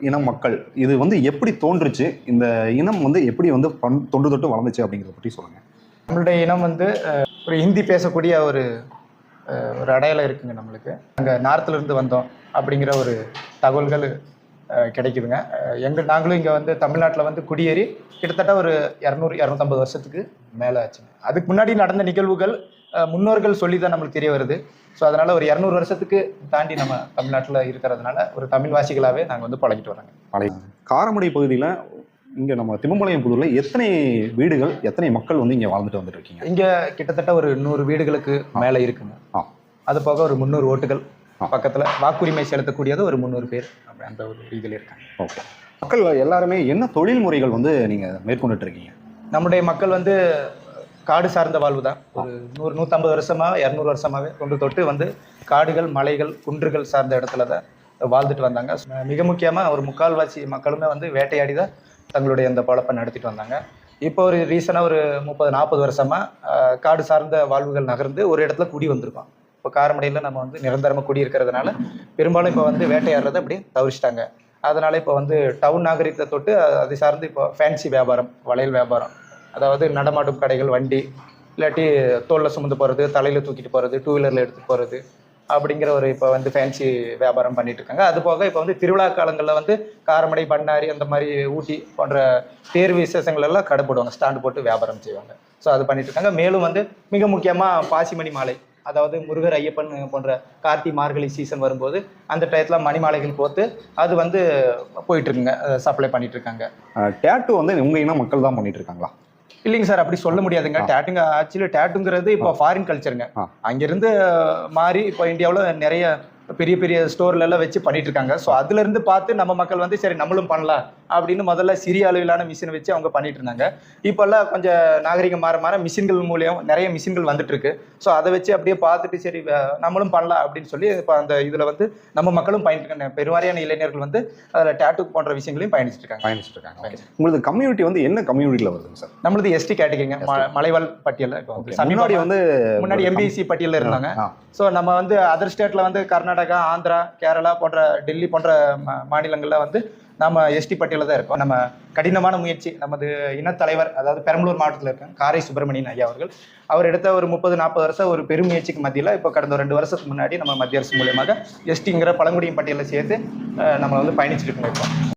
இன மக்கள். இது வந்து எப்படி தோன்றுச்சு? இந்த இனம் வந்து எப்படி வந்து பண்- தொன்று தொட்டு வளர்ந்துச்சு அப்படிங்கிறத பற்றி சொல்லுங்க. நம்மளுடைய இனம் வந்து ஒரு ஹிந்தி பேசக்கூடிய ஒரு ஒரு அடையாளம் இருக்குங்க நம்மளுக்கு. அங்கே நார்த்ல இருந்து வந்தோம் அப்படிங்கிற ஒரு தகவல்கள் கிடைக்குதுங்க. எங்கள் நாங்களும் இங்கே வந்து தமிழ்நாட்டில் வந்து குடியேறி கிட்டத்தட்ட ஒரு இரநூறு இரநூத்தம்பது வருஷத்துக்கு மேலே ஆச்சுங்க. அதுக்கு முன்னாடி நடந்த நிகழ்வுகள் முன்னோர்கள் சொல்லி தான் நம்மளுக்கு தெரிய வருது. ஸோ அதனால ஒரு இரநூறு வருஷத்துக்கு தாண்டி நம்ம தமிழ்நாட்டில் இருக்கிறதுனால ஒரு தமிழ்வாசிகளாகவே நாங்கள் வந்து பழகிட்டு வரோங்க பழைய காரமடை பகுதியில் இங்கே நம்ம திம்மம்பாளையம் புதூரில் எத்தனை வீடுகள் எத்தனை மக்கள் வந்து இங்கே வாழ்ந்துட்டு வந்துட்டு இருக்கீங்க? இங்கே கிட்டத்தட்ட ஒரு நூறு வீடுகளுக்கு மேலே இருக்குங்க. ஆ. அது போக ஒரு முந்நூறு ஓட்டுகள். பக்கத்தில் வாக்குரிமை செலுத்தக்கூடியது ஒரு முந்நூறு பேர் அப்படி அந்த ஒரு இதில் இருக்காங்க. ஓகே. மக்கள் எல்லாருமே என்ன தொழில் முறைகள் வந்து நீங்கள் மேற்கொண்டுட்டு இருக்கீங்க? நம்முடைய மக்கள் வந்து காடு சார்ந்த வாழ்வு தான் ஒரு நூறு நூற்றம்பது வருஷமாக இரநூறு வருஷமாகவே கொண்டு தொட்டு வந்து காடுகள் மலைகள் குன்றுகள் சார்ந்த இடத்துல தான் வாழ்ந்துட்டு வந்தாங்க. மிக முக்கியமாக ஒரு முக்கால்வாசி மக்களுமே வந்து வேட்டையாடி தான் தங்களுடைய அந்த பழப்பை நடத்திட்டு வந்தாங்க. இப்போ ஒரு ரீசனாக ஒரு முப்பது நாற்பது வருஷமாக காடு சார்ந்த வாழ்வுகள் நகர்ந்து ஒரு இடத்துல குடி வந்திருக்கோம். இப்போ காரமடையில் நம்ம வந்து நிரந்தரமாக குடி இருக்கிறதுனால பெரும்பாலும் இப்போ வந்து வேட்டையாடுறதை அப்படியே தவிர்ச்சிட்டாங்க அதனால் இப்போ வந்து டவுன் நாகரிகத்தை தொட்டு அதை சார்ந்து இப்போ ஃபேன்சி வியாபாரம் வளையல் வியாபாரம் அதாவது நடமாடும் கடைகள் வண்டி இல்லாட்டி தோளில் சுமந்து போகிறது தலையில் தூக்கிட்டு போகிறது டூ வீலரில் எடுத்துகிட்டு போகிறது அப்படிங்கிற ஒரு இப்போ வந்து ஃபேன்சி வியாபாரம் பண்ணிட்டு இருக்காங்க. அது போக இப்போ வந்து திருவிழா காலங்களில் வந்து காரமடை பண்ணாரி அந்த மாதிரி ஊட்டி போன்ற தேர் விசேஷங்கள் எல்லாம் கடை போடுவாங்க ஸ்டாண்டு போட்டு வியாபாரம் செய்வாங்க. ஸோ அது பண்ணிட்டு இருக்காங்க. மேலும் வந்து மிக முக்கியமாக பாசிமணி மாலை அதாவது முருகர் ஐயப்பன் போன்ற கார்த்தி மார்கழி சீசன் வரும்போது அந்த டயத்தில் மணிமாலைகள் போத்து அது வந்து போயிட்டு இருக்குங்க சப்ளை பண்ணிட்டு இருக்காங்க. டேட்டு வந்து உங்க இன மக்கள் தான் பண்ணிட்டு இருக்காங்களா? இல்லைங்க சார் அப்படி சொல்ல முடியாதுங்க. டேட்டுங்க ஆக்சுவலி டேட்டுங்கிறது இப்போ ஃபாரின் கல்ச்சருங்க. அங்கிருந்து மாறி இப்போ இந்தியாவில் நிறைய பெரிய பெரிய ஸ்டோர்ல எல்லாம் வச்சு பண்ணிட்டு இருக்காங்க. ஸோ அதுல இருந்து பார்த்து நம்ம மக்கள் வந்து சரி நம்மளும் பண்ணலாம். அப்படின்னு முதல்ல சிறிய அளவிலான மிஷினை வச்சு அவங்க பண்ணிட்டு இருந்தாங்க இப்போல்லாம் கொஞ்சம் நாகரிகம் மாற மாற மிஷின்கள் மூலியம் நிறைய மிஷின்கள் வந்துட்டு இருக்கு ஸோ அதை வச்சு அப்படியே பார்த்துட்டு சரி நம்மளும் பண்ணலாம் அப்படின்னு சொல்லி இப்போ அந்த இதுல வந்து நம்ம மக்களும் பயணிட்டு பெருவாரியான இளைஞர்கள் வந்து அதில் டேட்டு போன்ற விஷயங்களையும் பயணிச்சுட்டு இருக்காங்க பயணிச்சுட்டு இருக்காங்க. உங்களுக்கு கம்யூனிட்டி வந்து என்ன கம்யூனிட்டியில் வருதுங்க சார்? நம்மளது எஸ்டி கேட்டகிரிங்க மலைவாழ் பட்டியல் இப்போ வந்து முன்னாடி வந்து முன்னாடி எம்பிசி பட்டியலில் இருந்தாங்க. ஸோ நம்ம வந்து அதர் ஸ்டேட்டில் வந்து கர்நாடகா ஆந்திரா கேரளா போன்ற டெல்லி போன்ற மாநிலங்கள்ல வந்து நம்ம எஸ்டி பட்டியலில் தான் இருக்கோம். நம்ம கடினமான முயற்சி நமது இனத்தலைவர் அதாவது பெரம்பலூர் மாவட்டத்தில் இருக்காங்க காரை சுப்பிரமணியன் ஐயா அவர்கள் அவர் எடுத்த ஒரு முப்பது நாற்பது வருஷம் ஒரு பெரும் முயற்சிக்கு மத்தியில் இப்போ கடந்த ரெண்டு வருஷத்துக்கு முன்னாடி நம்ம மத்திய அரசு மூலியமாக எஸ்டிங்கிற பழங்குடியின் பட்டியலில் சேர்த்து நம்ம வந்து பயணிச்சுட்டு இருக்கோம். இப்போ